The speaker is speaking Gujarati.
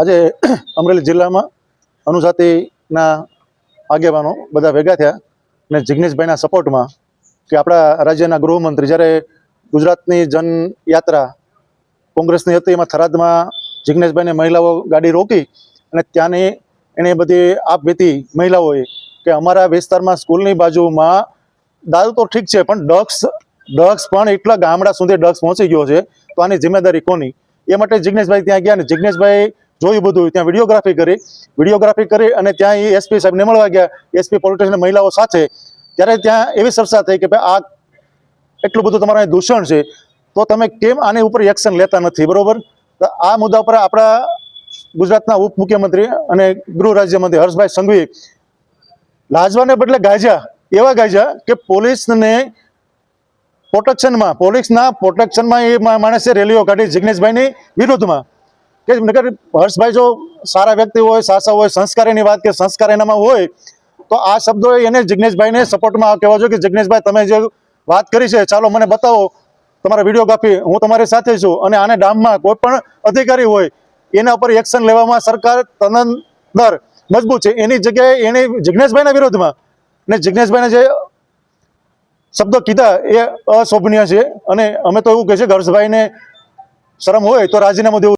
આજે અમરેલી જિલ્લામાં અનુજાતિના આગેવાનો બધા ભેગા થયા અને જિગ્નેશભાઈના સપોર્ટમાં કે આપણા રાજ્યના ગૃહમંત્રી જ્યારે ગુજરાતની જનયાત્રા કોંગ્રેસની હતી, એમાં થરાદમાં જિગ્નેશભાઈને મહિલાઓ ગાડી રોકી અને ત્યાંની એણે બધી આપ વીતી મહિલાઓએ કે અમારા વિસ્તારમાં સ્કૂલની બાજુમાં દારૂ તો ઠીક છે, પણ ડ્રગ્સ ડ્રગ્સ પણ એટલા ગામડા સુધી ડ્રગ્સ પહોંચી ગયો છે, તો આની જિમ્મેદારી કોની? એ માટે જિગ્નેશભાઈ ત્યાં ગયા અને જિગ્નેશભાઈ જોયું બધું. ત્યાં વિડીયોગ્રાફી કરી વિડીયોગ્રાફી કરી અને ત્યાં એ એસપી સાહેબને મળવા ગયા. એસપી પોલિટિશિયન મહિલાઓ સાથે. ત્યારે ત્યાં એવી ચર્ચા થઈ કે ભાઈ, આ એટલું બધું તમારું દૂષણ છે. તો તમે કેમ આની ઉપર એક્શન લેતા નથી, બરોબર? આ મુદ્દા પર આપણા ગુજરાતના ઉપમુખ્યમંત્રી અને ગૃહ રાજ્યમંત્રી હર્ષભાઈ સંઘવી લાજવાને બદલે ગાજ્યા, એવા ગાજ્યા કે પોલીસને પ્રોટેક્શનમાં પોલીસના પ્રોટેક્શનમાં એ માણસે રેલીઓ કાઢી જિગ્નેશભાઈની વિરુદ્ધમાં. કે હર્ષભાઈ જો સારા વ્યક્તિ હોય સાસા હોય, સંસ્કારીની વાત કે સંસ્કાર એનામાં હોય, તો આ શબ્દો એને જિજ્ઞેશભાઈને સપોર્ટમાં કહેવા જોઈએ કે જિજ્ઞેશભાઈ તમે જે વાત કરી છે, ચાલો મને બતાવો, તમારા વિડીયોગ્રાફી હું તમારી સાથે છું અને આને ડામમાં કોઈ પણ અધિકારી હોય, એના ઉપર એક્શન લેવામાં સરકાર તનંદર મજબૂત છે. એની જગ્યાએ એને જિજ્ઞેશભાઈના વિરોધમાં ને જિગ્નેશભાઈને જે શબ્દો કીધા એ અશોભનીય છે અને અમે તો એવું કહે છે હર્ષભાઈને શરમ હોય તો રાજીનામું દેવું